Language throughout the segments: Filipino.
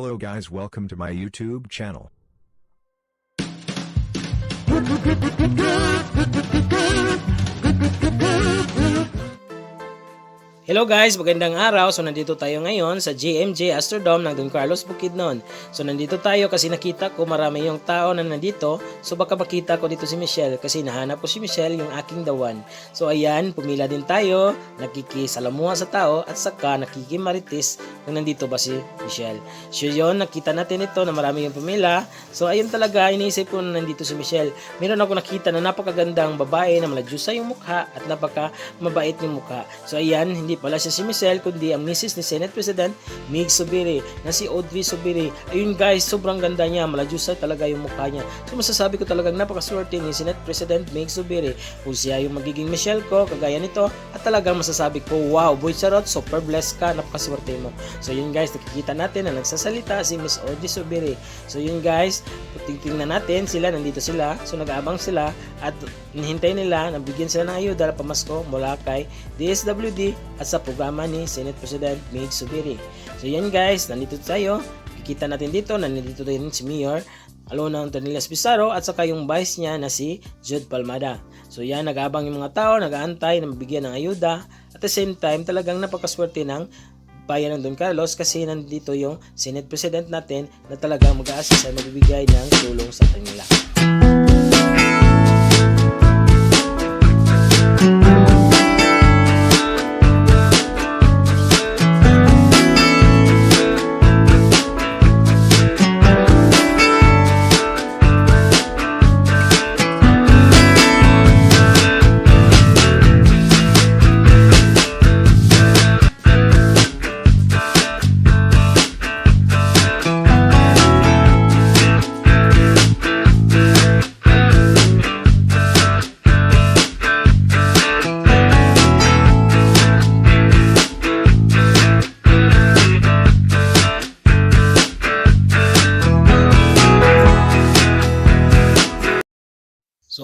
Hello guys welcome to my YouTube channel. Hello guys, magandang araw. So nandito tayo ngayon sa JMJ Astrodome ng Don Carlos Bukidnon. So nandito tayo kasi nakita ko marami yung tao na nandito. So baka makita ko dito si Michelle kasi nahanap ko si Michelle yung aking dawan. So ayan, pumila din tayo, nakikisalamuha sa tao at saka nakikimarites kung nandito ba si Michelle. So yun, nakita natin ito na marami yung pumila. So ayun talaga, iniisip ko na nandito si Michelle. Meron ako nakita na napakagandang babae na maladyusa yung mukha at napaka mabait yung mukha. So ayan, hindi pala siya si Michelle kundi ang misis ni Senate President Mig Subiri na si Audrey Subiri. Ayun guys, sobrang ganda niya, maladyusa talaga yung mukha niya. So masasabi ko talagang napakaswerte ni Senate President Mig Subiri kung siya yung magiging Michelle ko, kagaya nito, at talagang masasabi ko, wow, boy charot, super blessed ka, napakaswerte mo. So yun guys, nakikita natin na nagsasalita si Miss Audrey Subiri. So yun guys, tingnan natin sila, nandito sila, so nag-aabang sila at hinihintay nila na bigyan sila ng ayuda na pamasko mula kay DSWD at sa programa ni Senate President Mig Subiri. So yan guys, nandito tayo. Kikita natin dito, nandito din si Mayor Alona Antonilas Pizarro at saka yung vice niya na si Jude Palmada. So yan, nag-aabang yung mga tao, nag-aantay na mabigyan ng ayuda. At the same time, talagang napakaswerte ng bayan ng Don Carlos kasi nandito yung Senate President natin na talagang mag-a-assist at magbibigay ng tulong sa kanila.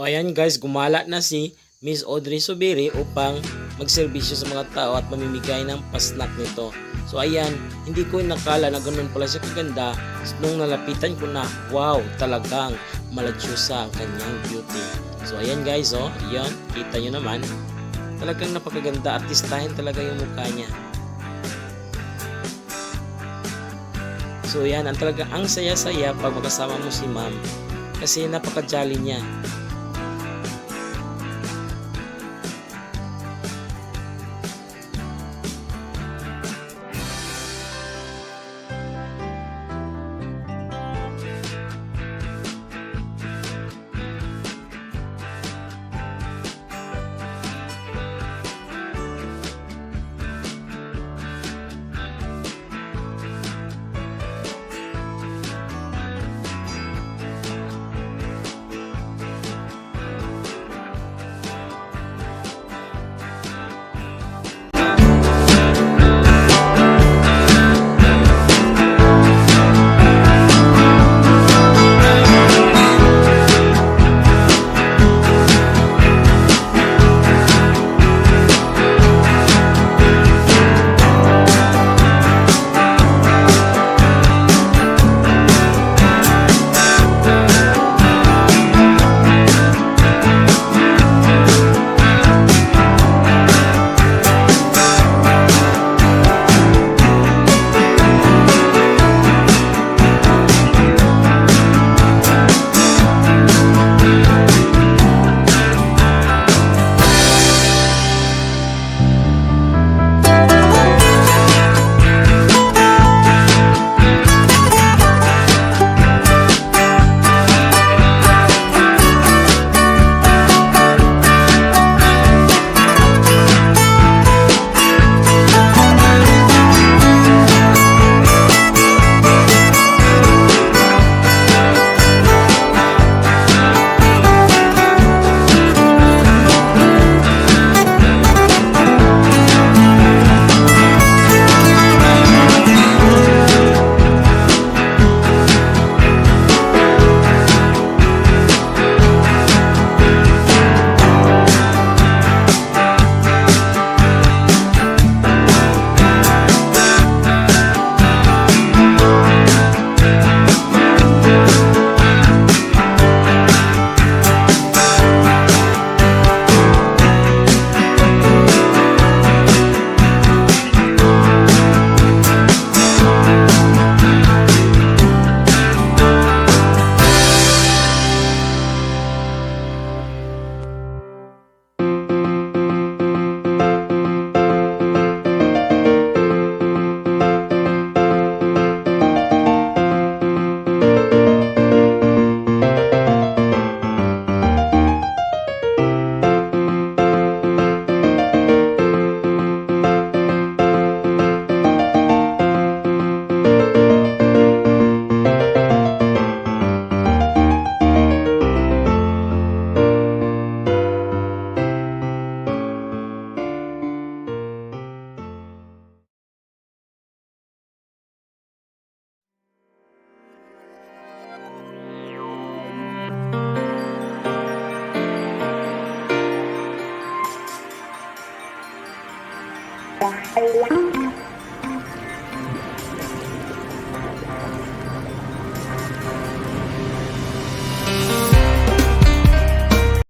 Ayan guys, gumala na si Miss Audrey Subiri upang magserbisyo sa mga tao at mamimigay ng pasnak nito. So ayan, hindi ko nakala na ganun pala siya kaganda nung nalapitan ko na, wow, talagang maladyusa ang kanyang beauty. So ayan guys, oh, ayan, kita nyo naman, talagang napakaganda, artistahin talaga yung mukha niya. So yan, ang talaga ang saya-saya pag magkasama mo si ma'am kasi napaka-jolly niya. Thank.